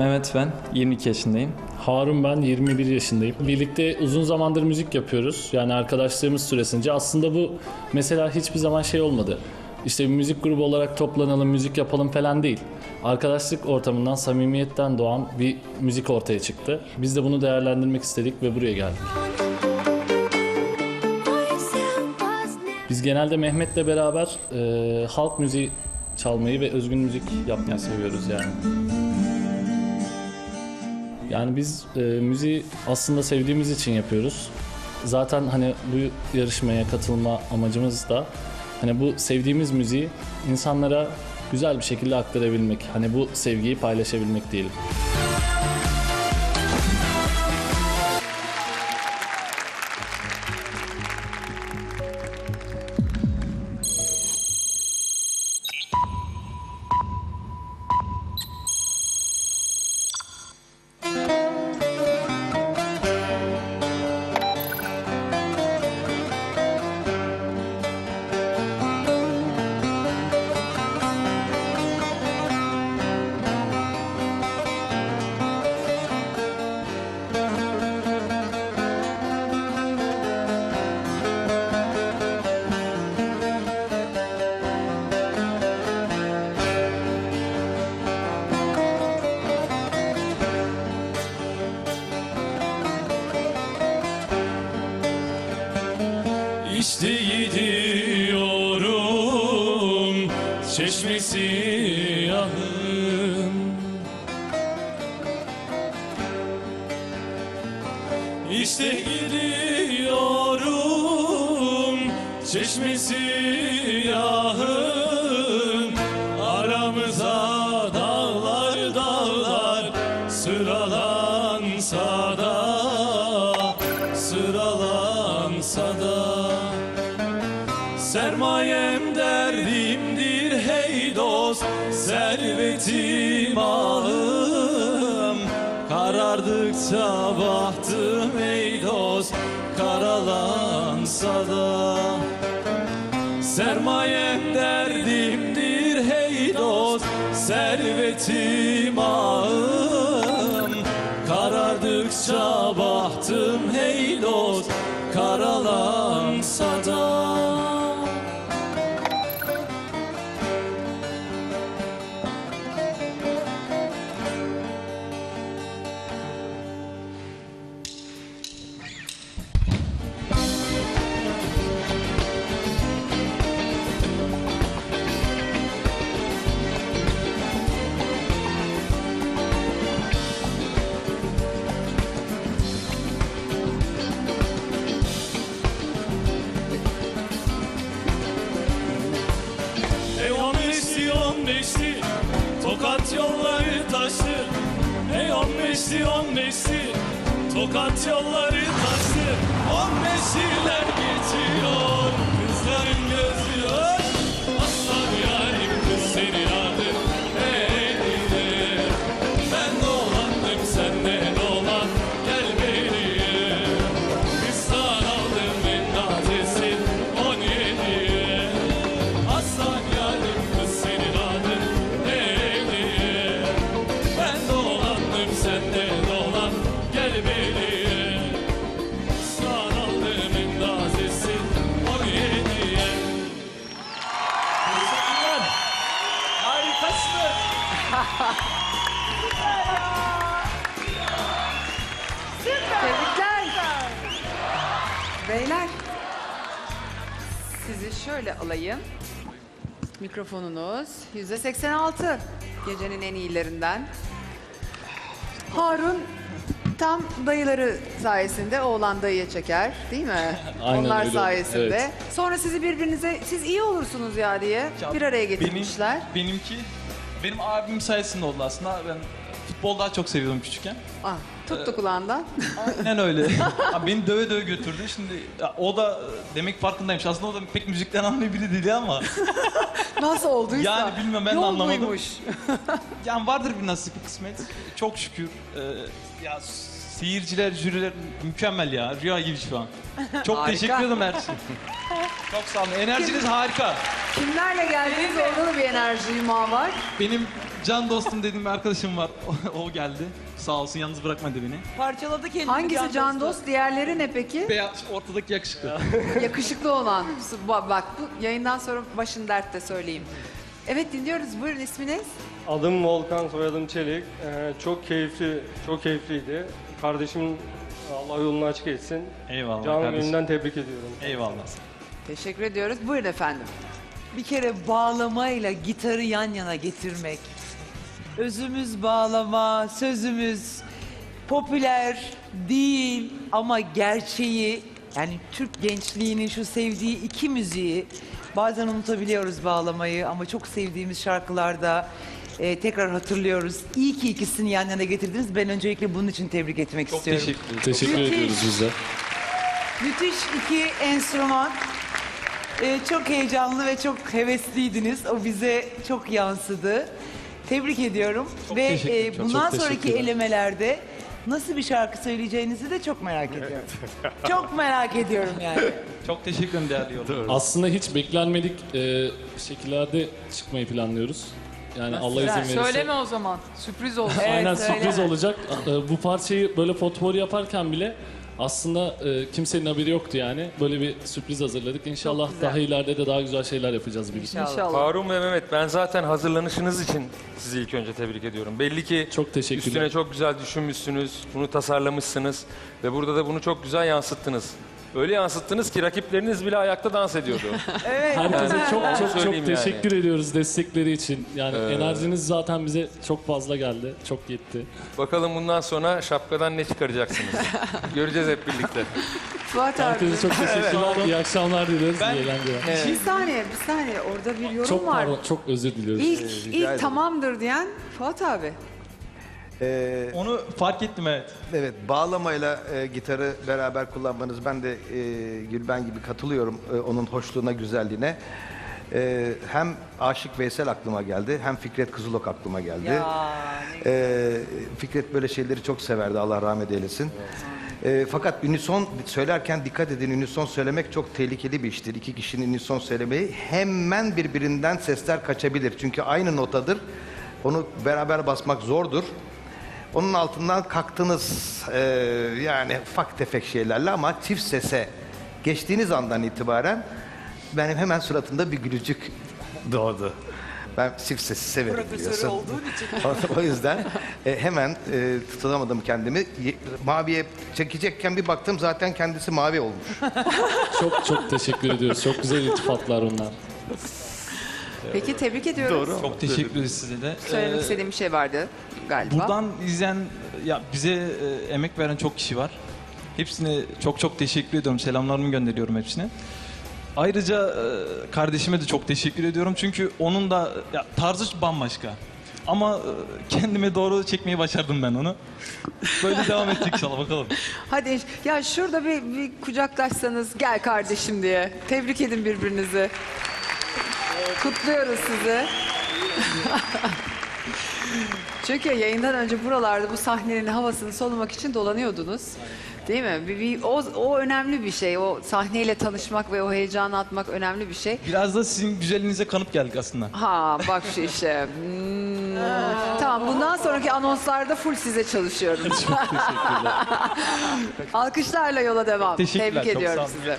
Mehmet ben, 22 yaşındayım. Harun ben 21 yaşındayım. Birlikte uzun zamandır müzik yapıyoruz. Yani arkadaşlığımız süresince. Aslında bu mesela hiçbir zaman şey olmadı. İşte bir müzik grubu olarak toplanalım, müzik yapalım falan değil. Arkadaşlık ortamından, samimiyetten doğan bir müzik ortaya çıktı. Biz de bunu değerlendirmek istedik ve buraya geldik. Biz genelde Mehmet'le beraber e, halk müziği çalmayı ve özgün müzik yapmayı seviyoruz yani. Yani biz e, müziği aslında sevdiğimiz için yapıyoruz. Zaten hani bu yarışmaya katılma amacımız da hani bu sevdiğimiz müziği insanlara güzel bir şekilde aktarabilmek. Hani bu sevgiyi paylaşabilmek diyelim. İşte gidiyorum çeşmesi yahım İşte gidiyorum çeşmesi yahım Sermayem derdimdir hey dost Servetim ahım Karardıkça bahtım ey dost Karalansa da. Sermayem derdimdir hey dost Servetim ağım Karardıkça bahtım hey beşli Tokat yolları taşlı On beşliler geçiyor Sizi şöyle alayım. Mikrofonunuz yüzde 86. Gecenin en iyilerinden. Harun tam dayıları sayesinde oğlan dayıya çeker değil mi? Aynen Onlar öyle sayesinde. evet. Sonra sizi birbirinize siz iyi olursunuz ya diye Ya bir araya getirmişler. Benim, benimki benim abim sayesinde oldu aslında. Ben futbol daha çok seviyordum küçükken. Ah, tuttu kulağından. Aynen öyle. Beni döve döve götürdü. Şimdi ya, o da e, demek farkındaymış. Aslında o da pek müzikten anlayan biri değil ama. Nasıl olduysa. Yani bilmiyorum, ben de Yol anlamadım. buymuş. yani vardır bir nasip kısmet. Çok şükür. e, ya Seyirciler, jüriler mükemmel ya. Rüya gibi şu an. Çok Harika. teşekkür ederim her şey. Çok sağ olun. Enerjiniz harika. Kimlerle geldiniz? Orada da bir enerji yumağı var. Benim can dostum dediğim bir arkadaşım var. O, o geldi. Sağ olsun yalnız bırakmadı beni. Parçaladı kendini. Hangisi can dost? Diğerleri ne peki? Beyaz ortadaki yakışıklı. Yakışıklı olan. Ba- Bak bu yayından sonra başın dertte söyleyeyim. Evet dinliyoruz. Buyurun isminiz? Adım Volkan, soyadım Çelik. Ee, çok keyifli, çok keyifliydi. Kardeşim Allah yolunu açık etsin. Eyvallah Canı kardeşim. gönülden tebrik ediyorum. Eyvallah. Teşekkür ediyoruz. Buyurun efendim. Bir kere bağlamayla gitarı yan yana getirmek. Özümüz bağlama, sözümüz popüler değil ama gerçeği yani Türk gençliğinin şu sevdiği iki müziği bazen unutabiliyoruz bağlamayı ama çok sevdiğimiz şarkılarda e, tekrar hatırlıyoruz. İyi ki ikisini yan yana getirdiniz. Ben öncelikle bunun için tebrik etmek Çok istiyorum. teşekkür ederim. Teşekkür Müthiş. ediyoruz biz de. Müthiş iki enstrüman. Ee, çok heyecanlı ve çok hevesliydiniz. O bize çok yansıdı. Tebrik ediyorum. Çok ve teşekkür ederim. e, Çok bundan teşekkür sonraki ederim. elemelerde nasıl bir şarkı söyleyeceğinizi de çok merak ediyorum. çok merak ediyorum yani. Çok teşekkür ederim değerli yolum. Aslında hiç beklenmedik e, şekillerde çıkmayı planlıyoruz. Yani Allah izin verirse. Söyleme o zaman. Sürpriz olsun. Aynen söyleme. sürpriz olacak. E, bu parçayı böyle potpourri yaparken bile aslında e, kimsenin haberi yoktu yani. Böyle bir sürpriz hazırladık. İnşallah güzel. daha ileride de daha güzel şeyler yapacağız birlikte. İnşallah. Harun ve Mehmet ben zaten hazırlanışınız için sizi ilk önce tebrik ediyorum. Belli ki Çok teşekkürler. üstüne çok güzel düşünmüşsünüz, bunu tasarlamışsınız ve burada da bunu çok güzel yansıttınız. Öyle yansıttınız ki rakipleriniz bile ayakta dans ediyordu. Evet. Herkese çok çok çok söyleyeyim yani. teşekkür ediyoruz destekleri için. Yani enerjiniz zaten bize çok fazla geldi. Çok yetti. Bakalım bundan sonra şapkadan ne çıkaracaksınız? Göreceğiz hep birlikte. Fuat abi. Herkese çok teşekkürler. İyi akşamlar dileriz. Ben- İyi eğlenceler. Bir saniye, bir saniye. Orada bir yorum Çok var. pardon, çok özür diliyoruz. İlk, ilk tamamdır diyen Fuat abi. Ee, Onu fark ettim evet. evet, bağlamayla e, gitarı beraber kullanmanız ben de e, Gülben gibi katılıyorum e, onun hoşluğuna, güzelliğine. E, hem Aşık Veysel aklıma geldi, hem Fikret Kızılok aklıma geldi. Ya, E, Fikret böyle şeyleri çok severdi, Allah rahmet eylesin. E, fakat unison söylerken dikkat edin, unison söylemek çok tehlikeli bir iştir. İki kişinin unison söylemeyi hemen birbirinden sesler kaçabilir. Çünkü aynı notadır, onu beraber basmak zordur. Onun altından kalktınız e, yani ufak tefek şeylerle ama çift sese geçtiğiniz andan itibaren benim hemen suratımda bir gülücük doğdu. Ben çift sesi severim Profesörü biliyorsun. olduğun için. o yüzden e, hemen e, tutunamadım kendimi. Ye- Maviye çekecekken bir baktım zaten kendisi mavi olmuş. Çok çok teşekkür ediyoruz. Çok güzel iltifatlar onlar. Peki tebrik ediyoruz. Çok teşekkür ederiz size de. Söylemek Ee, istediğim bir şey vardı galiba. Buradan izleyen, ya bize e, emek veren çok kişi var. Hepsine çok çok teşekkür ediyorum. Selamlarımı gönderiyorum hepsine. Ayrıca e, kardeşime de çok teşekkür ediyorum. Çünkü onun da ya, tarzı bambaşka. Ama e, kendime doğru çekmeyi başardım ben onu. Böyle devam edecek inşallah bakalım. Hadi ya şurada bir, bir kucaklaşsanız gel kardeşim diye. Tebrik edin birbirinizi. Kutluyoruz sizi. Çünkü yayından önce buralarda bu sahnenin havasını solumak için dolanıyordunuz. Değil mi? Bir, bir- o, o önemli bir şey. O sahneyle tanışmak ve o heyecanı atmak önemli bir şey. Biraz da sizin güzelliğinize kanıp geldik aslında. Ha bak şu işe. Hmm. Tamam bundan sonraki anonslarda full size çalışıyorum. Alkışlarla yola devam. Teşekkürler, Tebrik çok ediyorum sağ olun. sizi.